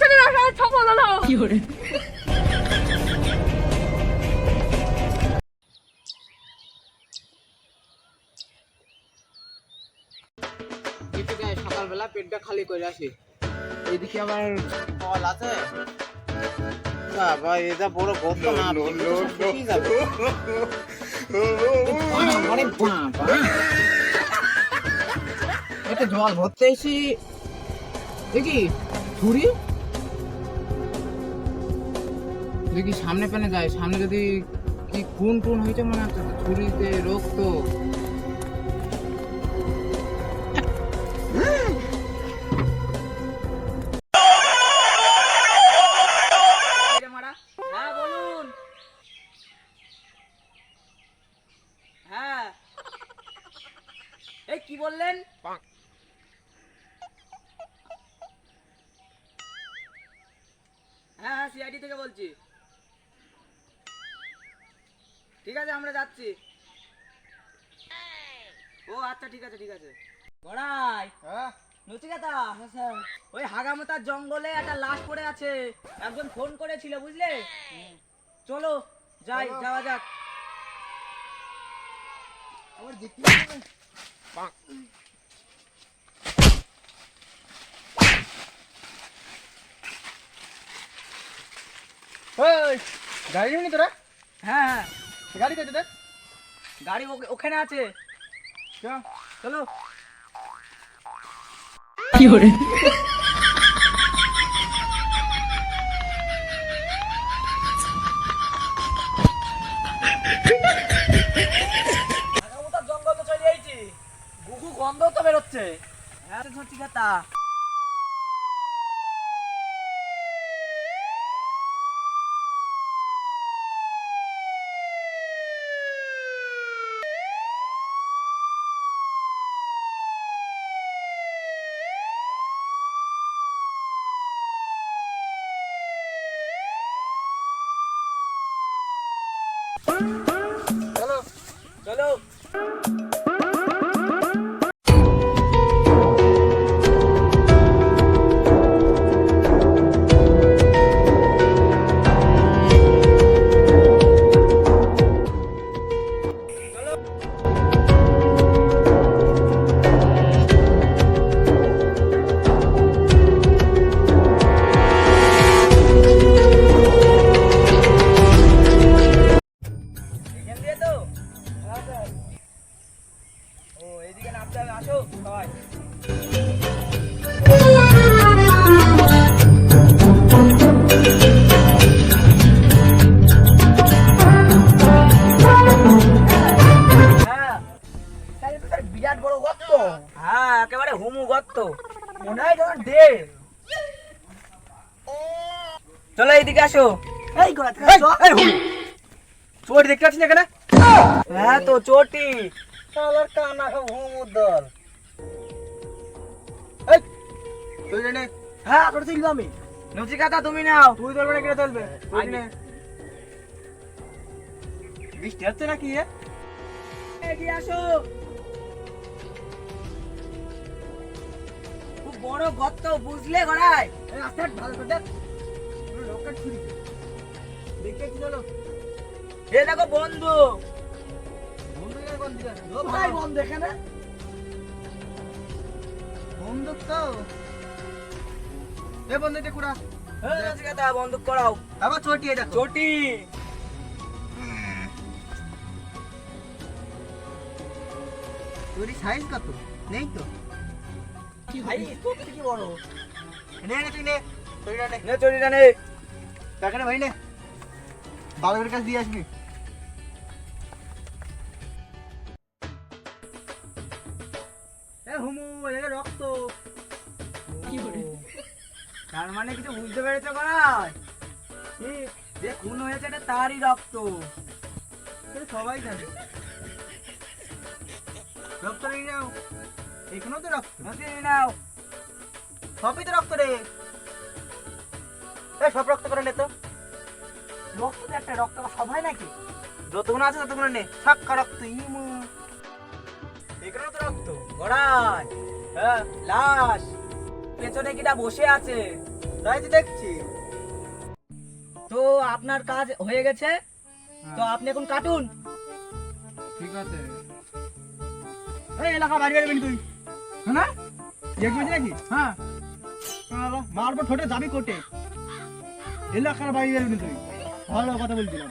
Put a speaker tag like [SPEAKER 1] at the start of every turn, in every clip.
[SPEAKER 1] ছেলের আশায় সফল হলো
[SPEAKER 2] একটু যাই সকালবেলা পেটটা খালি করে আসি। এদিকে আমার কল আছে। বাবা এটা বড় গর্ত না। এটা জল ভরতে এসি দেখি। ছুরি দেখি সামনে পেনে যায়, সামনে যদি কি খুন টুন হয়েছে মনে হচ্ছে ছুরিতে রক্ত।
[SPEAKER 3] সিআইডি থেকে বলছি। ঠিক আছে আমরা যাচ্ছি। ও আচ্ছা ঠিক আছে ঠিক আছে। গড়াই
[SPEAKER 2] হ্যাঁ?
[SPEAKER 3] নচিকাতা ওই হাগামতার জঙ্গলে একটা লাশ পড়ে আছে। একজন ফোন করেছিল বুঝলে? চলো যাই যাওয়া যাক।
[SPEAKER 2] আবার দেখি গাড়ি নিবি তোরা?
[SPEAKER 3] হ্যাঁ হ্যাঁ।
[SPEAKER 2] গাড়ি কই তোদের?
[SPEAKER 3] গাড়ি ওখানে আছে। চলো হাগামতার জঙ্গল তো চলে যাইছি গুগু গন্ধ তো বেরোচ্ছে। হ্যাঁ নচিকাতা
[SPEAKER 2] চলো
[SPEAKER 3] চলো চলো আসো।
[SPEAKER 2] এই গোড়া চোর। দেখতে পাচ্ছিস না
[SPEAKER 3] হ্যাঁ তো চটি
[SPEAKER 2] শালার কানা দল এই তুই নে
[SPEAKER 3] হ্যাঁ তোর ছিল আমি নচিকাতা তুমি নাও।
[SPEAKER 2] তুই ধরবে না কে ধরবে? তুই নে বৃষ্টি হচ্ছে নাকি
[SPEAKER 3] এগিয়ে আসো। খুব বড় গর্ত বুঝলে গড়াই
[SPEAKER 2] এই রাস্তা ভালো করে দেখ।
[SPEAKER 3] এ দেখো বন্ধু।
[SPEAKER 2] বন্ধু কেন কোন দিকে
[SPEAKER 3] কোথায় বন্ধু এখানে?
[SPEAKER 2] বন্দুক তো। এ বন্ধু এটা কুড়া।
[SPEAKER 3] বন্দুক করাও।
[SPEAKER 2] আবার চটিয়ে দেখো।
[SPEAKER 3] চটি।
[SPEAKER 2] তোর সাইজ কত? নেই তো?
[SPEAKER 3] ভাই? চটি কি বড়?
[SPEAKER 2] নে নে তুই নে। তুই নে।
[SPEAKER 3] নে চটিটা নে।
[SPEAKER 2] টাকাটা ভাই নে। বাবার কাছে দিয়ে আসবি। হুমু এটা রক্ত।
[SPEAKER 3] তার মানে কিছু বুঝতে পেরেছ গড়াই যে খুন হয়েছে এটা তারই রক্ত।
[SPEAKER 2] সবাই জানে। রক্ত নিয়ে যাও এখানেও তো রক্ত।
[SPEAKER 3] নাও।
[SPEAKER 2] সবই তো রক্ত রে। সব রক্ত করে নে তো।
[SPEAKER 3] রক্ত তো একটা রক্ত সব হয় নাকি?
[SPEAKER 2] যতগুলো আছে ততগুলো নে। ছাক্কা রক্ত ইমু।
[SPEAKER 3] তো রক্ত গড়াই হ্যাঁ লাশ। পেছনে কিটা বসে আছে তাই তো দেখছি। তো আপনার কাজ হয়ে গেছে? তো আপনি এখন কাটুন।
[SPEAKER 2] ঠিক আছে।
[SPEAKER 3] এই এলাকা বাড়ি বেরোবেন তুই। হ্যাঁ? দেখবি নাকি?
[SPEAKER 2] হ্যাঁ।
[SPEAKER 3] মারবো ঠোঁটে যাবি কোটে এলাকার বেরোবি তুই ভালো কথা বলছিলাম।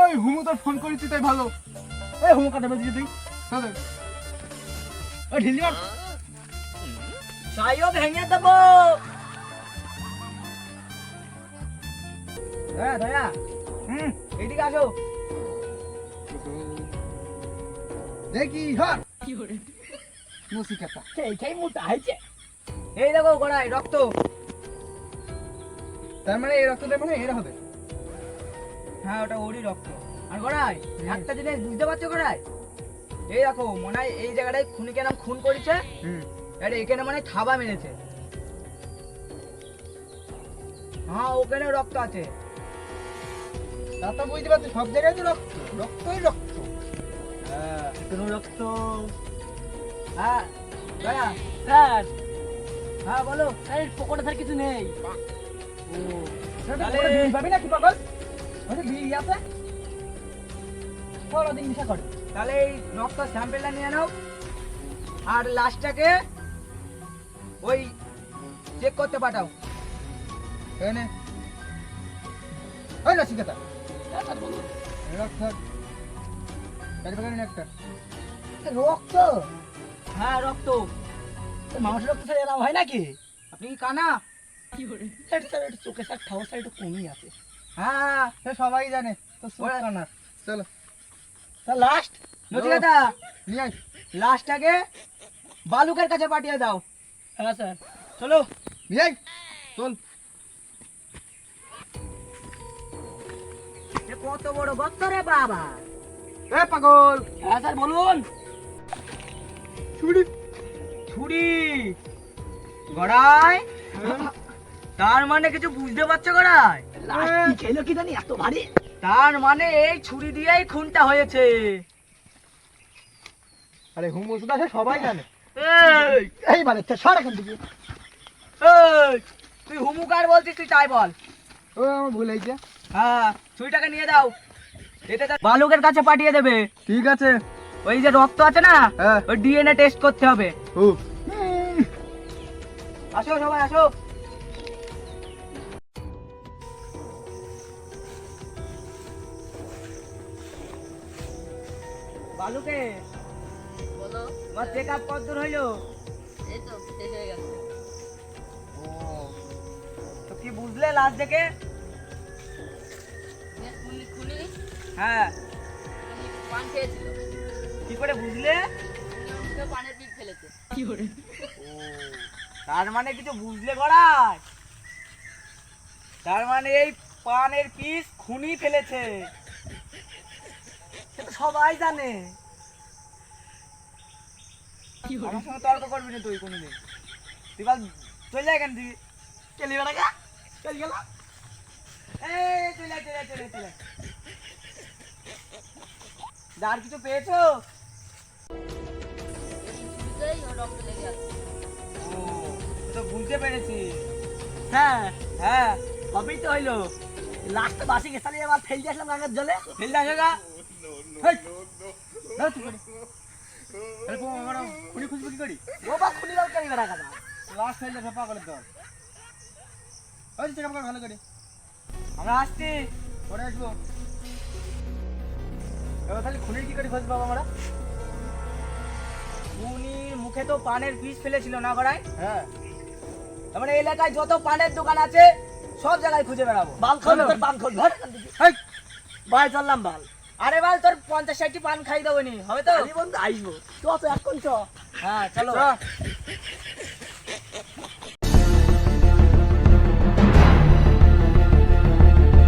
[SPEAKER 2] ওই হুমু তোর ফোন করেছি তাই ভালো।
[SPEAKER 3] এই হুম কথা বলছিস তুই।
[SPEAKER 2] চলে।
[SPEAKER 3] ওই ঢিলি মার। সাইও ভেঙে দেবো। হ্যাঁ দয়া হুম এদিকে আসো।
[SPEAKER 2] দেখি হ্যাঁ
[SPEAKER 3] এইটাই মোটা হয়েছে। এই দেখো গোড়ায় রক্ত।
[SPEAKER 2] তার মানে এই রক্তটা মানে এর হবে।
[SPEAKER 3] হ্যাঁ ওটা ওরই রক্ত। আর গোড়ায় একটা জিনিস বুঝতে পারছ গোড়ায় এই দেখো মনে হয় এই জায়গাটায় খুনিকে নাম খুন করেছে
[SPEAKER 2] হুম।
[SPEAKER 3] আর এখানে মানে থাবা মেরেছে। হ্যাঁ ওখানে রক্ত আছে।
[SPEAKER 2] তা তো বুঝতে পারছি সব জায়গায় তো রক্ত রক্তই রক্ত।
[SPEAKER 3] হ্যাঁ এখানে রক্ত। হ্যাঁ হ্যাঁ বলো। স্যার পকেটে স্যার কিছু নেই।
[SPEAKER 2] পাবি না কি পাগল?
[SPEAKER 3] ওটা বিড়ি আছে। বলো দিন মিশা কর। তাহলে এই রক্ত স্যাম্পেলটা নিয়ে নাও। আর লাশটাকে ওই চেক করতে পাঠাও।
[SPEAKER 2] এনে ওই নাসিকাটা রক্ত। চারি পাখানে একটা।
[SPEAKER 3] রক্ত? হ্যাঁ রক্ত। মানুষের রক্ত স্যার এরকম হয় নাকি? আপনি কি কানা? স্যার স্যার একটু চোখে স্যার ঠাও স্যার একটু কমই আছে। হ্যাঁ
[SPEAKER 2] সে সবাই জানে তো
[SPEAKER 3] ওরা-
[SPEAKER 2] চলো।
[SPEAKER 3] স্যার লাস্ট নচিকাতা
[SPEAKER 2] নিয়ে আয়।
[SPEAKER 3] লাশটাকে বালুকের কাছে পাঠিয়ে দাও। হ্যাঁ স্যার। চলো
[SPEAKER 2] নিয়ে চল।
[SPEAKER 3] কত বড় গর্ত রে বাবা।
[SPEAKER 2] এ পাগল।
[SPEAKER 3] হ্যাঁ স্যার বলুন।
[SPEAKER 2] ছুড়ি
[SPEAKER 3] ছুরি। গড়াই। তার মানে কিছু বুঝতে পারছ গড়াই? খেলো কি জানি এত ভারী। তার মানে এই ছুরি দিয়েই খুনটা হয়েছে।
[SPEAKER 2] আরে হুমুসুদা সে সবাই জানে।
[SPEAKER 3] এই,
[SPEAKER 2] এই মানে সর এখান থেকে।
[SPEAKER 3] এই, তুই হুমুকার বলছিস তুই তাই বল।
[SPEAKER 2] ও আমার ভুল হয়েছে।
[SPEAKER 3] হ্যাঁ ছুরিটাকে নিয়ে দাও তার বালুকের কাছে পাঠিয়ে দেবে।
[SPEAKER 2] ঠিক আছে।
[SPEAKER 3] ওই যে রক্ত আছে না
[SPEAKER 2] হ্যাঁ।
[SPEAKER 3] ওই ডিএনএ টেস্ট করতে হবে।
[SPEAKER 2] ও
[SPEAKER 3] আসো সবাই আসো। বালুকে?
[SPEAKER 1] বলো।
[SPEAKER 3] তোমার চেক আপ কতদূর হইল?
[SPEAKER 1] এই তো শেষ হয়ে গেছে।
[SPEAKER 3] তো কি বুঝলে লাস্ট দেখে?
[SPEAKER 1] খুনি
[SPEAKER 3] হ্যাঁ।
[SPEAKER 1] পান খেয়েছিল
[SPEAKER 3] কি করে বুঝলে?
[SPEAKER 1] পানের পিক ফেলেছে।
[SPEAKER 3] তার মানে কিছু বুঝলে গড়ায় তার মানে এই পানের পিস খুনি ফেলেছে। সবাই জানে। আমার সঙ্গে তর্ক করবি না তুই কোনোদিন। তুই বল চলে চলি বেড়া চল গেল। এই চলে চলে চলে চলে আয়। কিছু পেয়েছ? ও তো বুঝতে পেরেছি। হ্যাঁ হ্যাঁ সবই তো হইল। লাস্টে বাসি গেছে আবার ফেলতে আসলাম গাঙ্গার জলে। ফেলতে আসো গা হেই, দাও তুই করে।
[SPEAKER 2] আরে পো আমার খুনি খুঁজবো কি করি?
[SPEAKER 3] ও খুনি বাল করি বেড়া গাদা
[SPEAKER 2] লাস্ট হয়ে যাবে পাগলের দল। ওই চেক আপ ভালো করে।
[SPEAKER 3] আমরা আসছি।
[SPEAKER 2] পরে আসব। এবার তাহলে খুনির কি করে খোঁজ পাবো আমরা
[SPEAKER 3] খুনির মুখে তো পানের পিস ফেলেছিল না গড়াই
[SPEAKER 2] হ্যাঁ।
[SPEAKER 3] তার মানে এলাকায় যত পানের দোকান আছে সব জায়গায় খুঁজে বেড়াবো। বাল এখান থেকে। হেই, বাল চললাম বাল। আরে বাল তোর পঞ্চাশ ষাটটি পান খাই দেবো নি হবে তো? বন্ধু আইসবো তো এখন চ হ্যাঁ চলো।